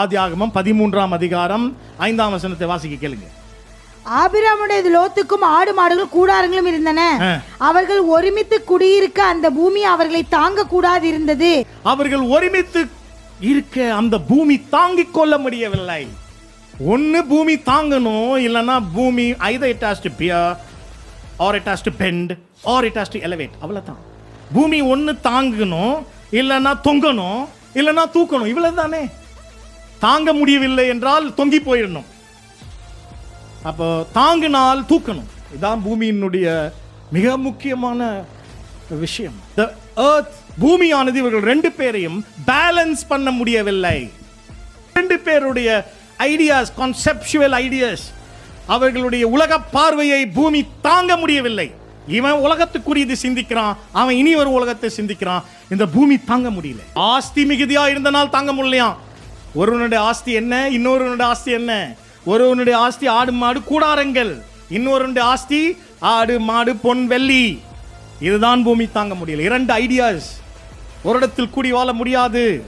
ஆதியாகமம் பதிமூன்றாம் அதிகாரம் ஐந்தாம் வசனத்தை வாசிக்க கேளுங்க. ஆபிராமுடைய லோத்துக்கும் ஆடு மாடுகள் கூடாரங்களும் இருந்தன. அவர்கள் ஒருமித்து குடியிருக்க அந்த பூமி அவர்களை தாங்க கூடாது இருந்தது அவர்கள் ஒருமித்து இருக்க அந்த பூமி தாங்கிக் கொள்ள முடியவில்லை. ஒன்னு பூமி தாங்கணும் இல்லைன்னா பூமி either it has to bear or it has to bend or it has to elevate. அவ்வளவுதான். பூமி ஒன்னு தாங்கணும் இல்லைன்னா தொங்கணும் இல்லைன்னா தூக்கணும். இவ்வளவு தானே தாங்க முடியவில்லை என்றால் தொங்கி போயிடணும். அப்போ தாங்கினால் தூக்கணும். இதான் பூமியினுடைய மிக முக்கியமான விஷயம். பூமியானது இவர்கள் ரெண்டு பேரையும் பேலன்ஸ் பண்ண முடியவில்லை. ரெண்டு பேருடைய ஐடியாஸ் கான்செப்சுவல் ஐடியாஸ் அவர்களுடைய உலக பார்வையை பூமி தாங்க முடியவில்லை. இவன் உலகத்துக்குரியது சிந்திக்கிறான் அவன் இனி ஒரு உலகத்தை சிந்திக்கிறான். இந்த பூமி தாங்க முடியல. ஆஸ்தி மிகுதியா இருந்தனால் தாங்க முடியலையாம். ஒருவனுடைய ஆஸ்தி என்ன? இன்னொருவனுடைய ஆஸ்தி என்ன? ஒருவனுடைய ஆஸ்தி ஆடு மாடு கூடாரங்கள். இன்னொருடைய ஆஸ்தி ஆடு மாடு பொன் வெள்ளி. இதுதான் பூமி தாங்க முடியல. இரண்டு ஐடியாஸ் ஒரு இடத்தில் கூடி வாழ முடியாது.